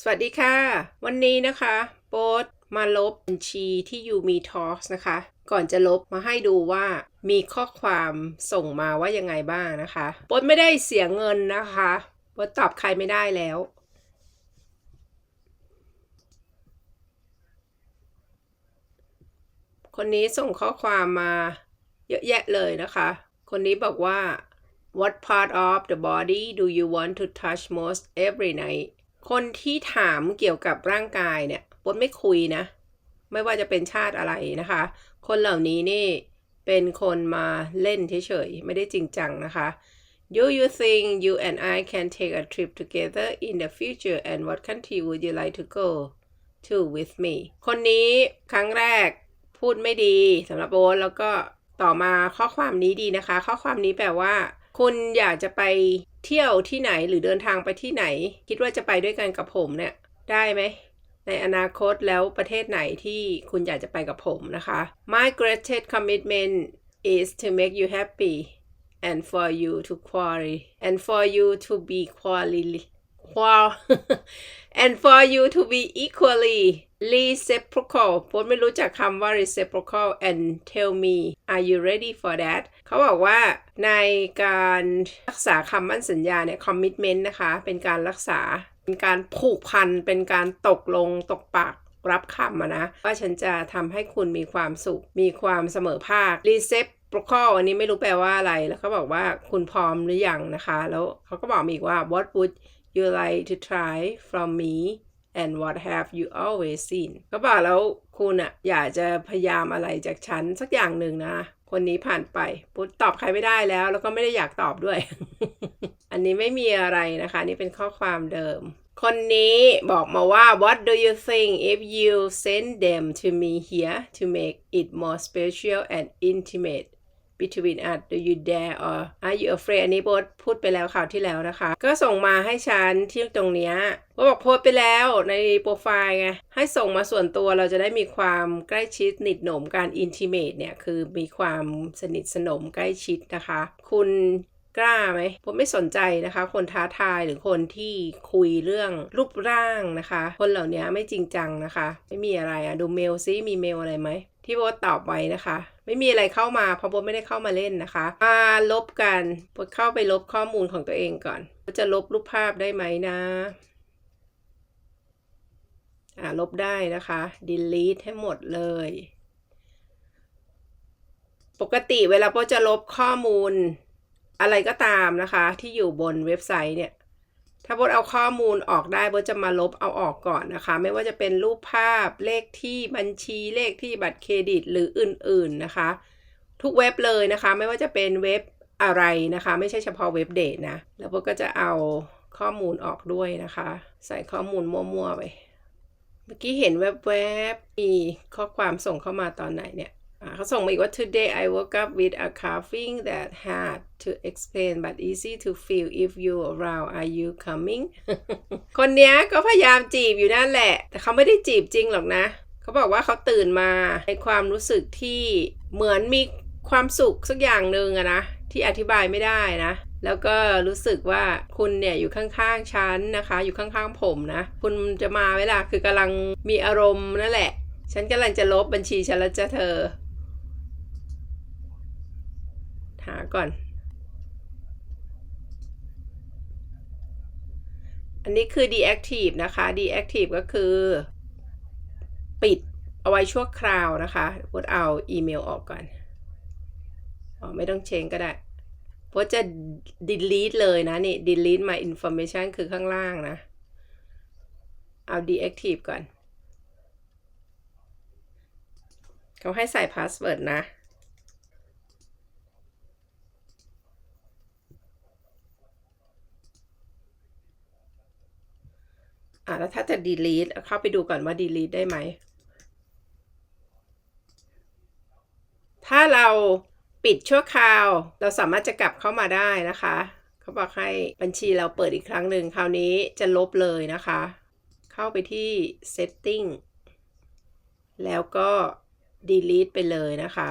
สวัสดีค่ะ วันนี้นะคะโป๊ตมาลบบัญชีที่ยูมีทอสนะคะ ก่อนจะลบมาให้ดูว่ามีข้อความส่งมาว่ายังไงบ้างนะคะโป๊ตไม่ได้เสียเงินนะคะโป๊ตตอบใครไม่ได้แล้ว คนนี้ส่งข้อความมาเยอะแยะเลยนะคะ คนนี้บอกว่า What part of the body do you want to touch most every night คนที่ถามเกี่ยวกับร่างกายเนี่ยปนไม่คุยนะ ไม่ว่าจะเป็นชาติอะไรนะคะ คนเหล่านี้นี่เป็นคนมาเล่นเฉยๆ ไม่ได้จริงจังนะคะ Do you think you and I can take a trip together in the future and what country would you like to go to with me คนนี้ครั้งแรกพูดไม่ดีสำหรับโบ๊ทแล้วก็ต่อมาข้อความนี้ดีนะคะ ข้อความนี้แปลว่า คุณอยากจะไป เที่ยวที่ไหนหรือเดินทางไปที่ไหน คิดว่าจะไปด้วยกันกับผมเนี่ยได้ไหมในอนาคตแล้วประเทศไหนที่คุณอยากจะไปกับผมนะคะ My greatest commitment is to make you happy and for you to quarry and for you to be quali qual and for you to be equally reciprocal ผมไม่รู้จักคำว่า reciprocal and tell me are you ready for that เขาบอกว่าในการรักษาคำมั่นสัญญาเนี่ย commitment นะคะ เป็นการรักษา เป็นการผูกพัน เป็นการตกลงตกปากรับคำนะ ว่าฉันจะทำให้คุณมีความสุข มีความเสมอภาค reciprocal อันนี้ไม่รู้แปลว่าอะไร แล้วเขาบอกว่าคุณพร้อมหรือยังนะคะ แล้วเขาก็บอกมีอีกว่า what would you like to try from me and what have you always seen ก็บอกแล้วคุณอะอยากจะพยายามอะไรจากฉันสักอย่างหนึ่งนะ คนนี้ผ่านไปปุ๊บตอบใครไม่ได้แล้ว แล้วก็ไม่ได้อยากตอบด้วย อันนี้ไม่มีอะไรนะคะ นี่เป็นข้อความเดิม คนนี้บอกมาว่า what do you think if you send them to me here to make it more special and intimate between us do you dare or are you afraid อันนี้โบทพูดไปแล้วข่าวที่แล้วนะคะ ก็ส่งมาให้ฉันที่ตรงเนี้ยโบบอกโพสไปแล้วในโปรไฟล์ไง ให้ส่งมาส่วนตัวเราจะได้มีความใกล้ชิดสนิทหนมการ intimate เนี่ย คือมีความสนิทสนมใกล้ชิดนะคะ คุณกล้าไหมผมไม่สนใจนะคะ คนท้าทายหรือคนที่คุยเรื่องรูปร่างนะคะ คนเหล่านี้ไม่จริงจังนะคะ ไม่มีอะไรอะดูเมลซิมีเมลอะไรไหม ที่โบตอบไว้นะคะ ไม่มีอะไรเข้ามาเพราะโบไม่ได้เข้ามาเล่นนะคะมาลบกันโบเข้าไปลบข้อมูลของตัวเองก่อนจะลบรูปภาพได้ไหมนะอ่าลบได้นะคะ delete ให้หมดเลย ปกติเวลาโบจะลบข้อมูลอะไรก็ตามนะคะ ที่อยู่บนเว็บไซต์เนี่ยาโบทเอาข้อมูลออกได้โบทจะมาลบเอาออกก่อนนะคะ ไม่ว่าจะเป็นรูปภาพเลขที่บัญชีเลขที่บัตรเครดิตหรืออื่นๆนะคะ ทุกเว็บเลยนะคะ ไม่ว่าจะเป็นเว็บอะไรนะคะ ไม่ใช่เฉพาะเว็บเดทนะแล้วโบทก็จะเอาข้อมูลออกด้วยนะคะ ใส่ข้อมูลมั่วๆไปเมื่อกี้เห็นแวบๆมีข้อความส่งเข้ามาตอนไหนเนี่ย เขาส่งมาอีกว่า today I woke up with a coughing that hard to explain but easy to feel if you around are you coming คนเนี้ยก็พยายามจีบอยู่นั่นแหละ แต่เขาไม่ได้จีบจริงหรอกนะ เขาบอกว่าเขาตื่นมาในความรู้สึกที่เหมือนมีความสุขสักอย่างหนึ่งอะนะ ที่อธิบายไม่ได้นะ แล้วก็รู้สึกว่าคุณเนี่ยอยู่ข้างๆฉันนะคะ อยู่ข้างๆผมนะ คุณจะมาเวลาคือกำลังมีอารมณ์นั่นแหละฉันกำลังจะลบบัญชีฉันแล้วจ้ะเธอ หาก่อน อันนี้คือ deactive นะคะ deactive ก็คือ ปิดเอาไว้ชั่วคราวนะคะพดเอาอีเมลออกก่อนอ๋อไม่ต้องเชงก็ได้พดจะ delete เลยนะนี่ delete my information คือข้างล่างนะ เอา deactive ก่อน เขาให้ใส่ password นะ อ่าแล้วถ้าจะ delete เข้าไปดูก่อนว่า delete ได้ไหม ถ้าเราปิดชั่วคราว เราสามารถจะกลับเข้ามาได้นะคะ เขาบอกให้บัญชีเราเปิดอีกครั้งหนึ่งคราวนี้จะลบเลยนะคะ เข้าไปที่ setting แล้วก็ delete ไปเลยนะคะ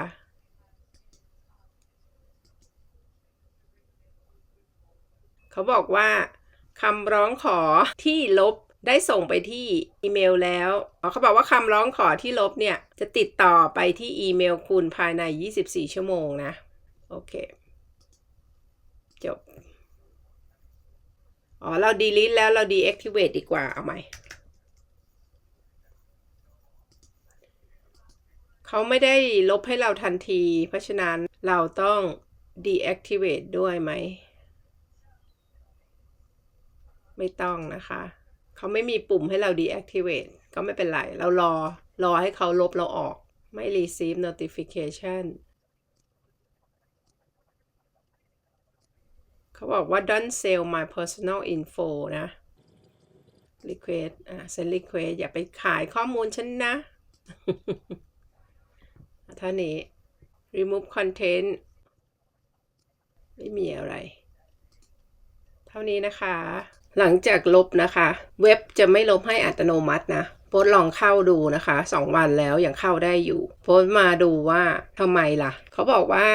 เขาบอกว่าคำร้องขอที่ลบ ได้ส่งไปที่อีเมลแล้ว เขาบอกว่าคำร้องขอที่ลบเนี่ย จะติดต่อไปที่อีเมลคุณภายใน 24 ชั่วโมงนะ โอเค จบ อ๋อ เรา delete แล้วเรา deactivate ดีกว่า เอาใหม่ เขาไม่ได้ลบให้เราทันที เพราะฉะนั้นเราต้อง deactivate ด้วยไหม ไม่ต้องนะคะ เขาไม่มีปุ่มให้เรา deactivate ก็ไม่เป็นไร เรารอ รอให้เขาลบเราออก ไม่ receive notification เขาบอกว่า don't sell my personal info นะ request อ่า send request อย่าไปขายข้อมูลฉันนะ ท่านี้ remove content ไม่มีอะไร เท่านี้นะคะ หลังจากลบนะคะ เว็บจะไม่ลบให้อัตโนมัตินะโพสลองเข้าดูนะคะสองวันแล้วยังเข้าได้อยู่โพสมาดูว่าทำไมล่ะ เขาบอกว่า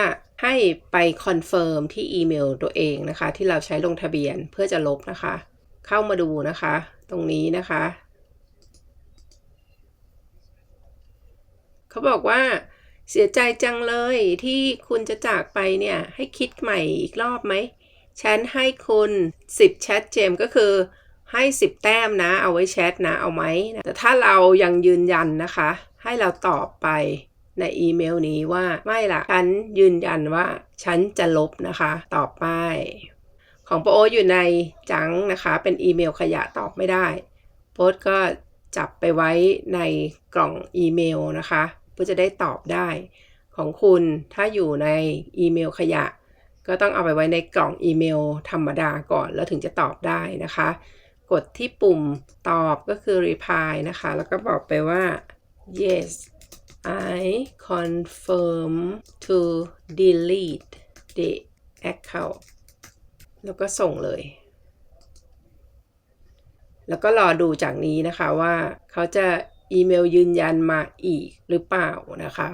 ให้ไปคอนเฟิร์มที่อีเมลตัวเองนะคะ ที่เราใช้ลงทะเบียนเพื่อจะลบนะคะ เข้ามาดูนะคะ ตรงนี้นะคะ เขาบอกว่าเสียใจจังเลยที่คุณจะจากไปเนี่ย ให้คิดใหม่อีกรอบไหม ฉันให้คุณ 10แชทเจมก็คือให้ 10 แต้มนะ เอาไว้แชทนะ เอาไหม แต่ถ้าเรายังยืนยันนะคะ ให้เราตอบไปในอีเมลนี้ว่าไม่ล่ะฉันยืนยันว่า ฉันจะลบนะคะต่อไป ของโปโออยู่ในจังนะคะ เป็นอีเมลขยะตอบไม่ได้โพสก็จับไปไว้ในกล่องอีเมลนะคะเพื่อจะได้ตอบได้ ของคุณถ้าอยู่ในอีเมลขยะ ก็ต้องเอาไปไว้ในกล่องอีเมลธรรมดาก่อนแล้วถึงจะตอบได้นะคะ กดที่ปุ่มตอบก็คือ reply นะคะ แล้วก็บอกไปว่า yes I confirm to delete the account แล้วก็ส่งเลย แล้วก็รอดูจากนี้นะคะว่าเขาจะอีเมลยืนยันมาอีกหรือเปล่านะคะ